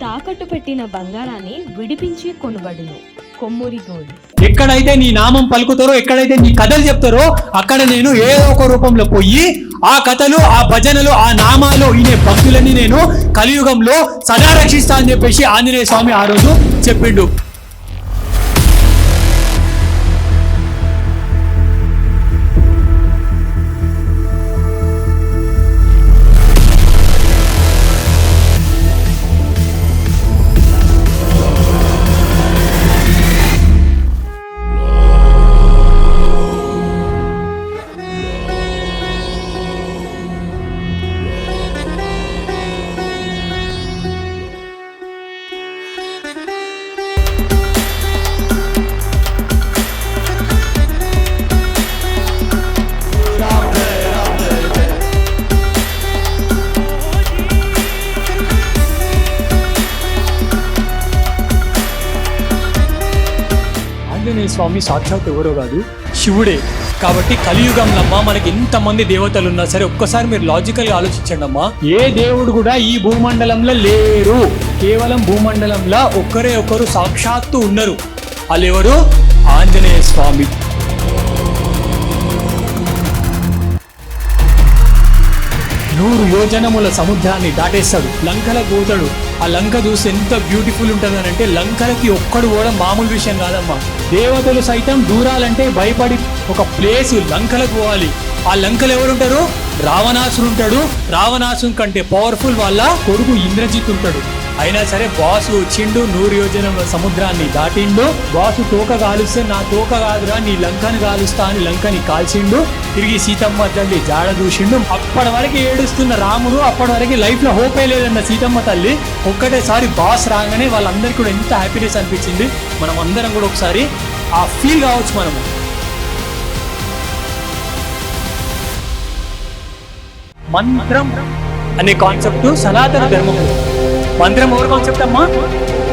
తాకట్టు పెట్టిన బంగారాన్ని విడిపించి కొనబడును. కొమ్మూరి గోల్డ్. ఎక్కడైతే నీ నామం పలుకుతారో ఎక్కడైతే నీ కథలు చెప్తారో అక్కడ నేను ఏదో ఒక రూపంలో పోయి ఆ కథలు ఆ భజనలు ఆ నామాలు ఈయన భక్తులని నేను కలియుగంలో సదా రక్షిస్తా అని చెప్పేసి ఆంజనేయ స్వామి ఆ రోజు చెప్పిండు. ఆంజనేయ స్వామి సాక్షాత్ ఎవరో కాదు? శివుడే. కాబట్టి కలియుగంలో అమ్మా మనకి ఎంతమంది దేవతలు ఉన్నా సరే ఒక్కసారి మీరు లాజికల్గా ఆలోచించండి అమ్మా. ఏ దేవుడు కూడా ఈ భూమండలంలో లేరు. కేవలం భూమండలంలో ఒక్కరే ఒకరు సాక్షాత్తు ఉన్నారు వాళ్ళు ఎవరు? ఆంజనేయ స్వామి. నూరు యోజనముల సముద్రాన్ని దాటేస్తాడు. లంకల పోతాడు ఆ లంక చూసి ఎంత బ్యూటిఫుల్ ఉంటుందనంటే లంకలకి ఒక్కడు కూడా మామూలు విషయం కాదమ్మా. దేవతలు సైతం దూరాలంటే భయపడి ఒక ప్లేస్ లంకలకు పోవాలి. ఆ లంకలు ఎవరుంటారు? రావణాసుడు ఉంటాడు రావణాసుని కంటే పవర్ఫుల్ వాళ్ళ కొడుకు ఇంద్రజిత్ ఉంటాడు. అయినా సరే బాసు వచ్చిండు నూరు యోజనముల సముద్రాన్ని దాటిండు. బాసు తోక కాలుస్తే నా తోక కాదురా నీ లంకని కాలుస్తా అని లంకని కాల్చిండు. తిరిగి సీతమ్మ తల్లి జాడ చూసిండు అప్పటి వరకు ఏడుస్తున్న రాముడు అప్పటి వరకు లైఫ్లో హోపే లేదన్న సీతమ్మ తల్లి ఒక్కటేసారి బాస్ రాగానే వాళ్ళందరికీ కూడా ఎంత హ్యాపీనెస్ అనిపించింది. మనం అందరం కూడా ఒకసారి ఆ ఫీల్ కావచ్చు మనము. మంత్రం అనే కాన్సెప్ట్ సనాతన ధర్మం మంత్రం ఎవరు కాన్సెప్ట్ అమ్మా?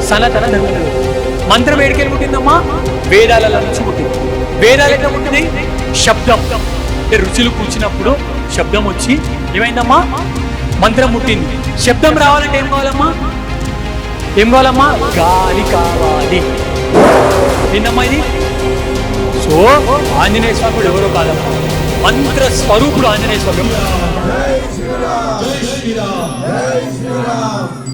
సనాతన ధర్మం మంత్రం ఏడికెళ్ళి పుట్టిందమ్మా వేదాల నుంచి పుట్టింది. వేదాలు ఎట్లా పుట్టింది శబ్దం. అంటే రుచులు కూర్చున్నప్పుడు శబ్దం వచ్చి ఏమైందమ్మా? మంత్రం పుట్టింది. శబ్దం రావాలంటే ఏం కావాలమ్మా? ఏం కావాలమ్మా? గాలి కావాలి. ఏందమ్మా ఇది? సో ఆంజనేయ స్వామి కూడా ఎవరో కాదమ్మా. మంత్ర స్వరూపుడు ఆంజనేయ స్వామి. 이스라엘! 저희 저희입니다. 신이라.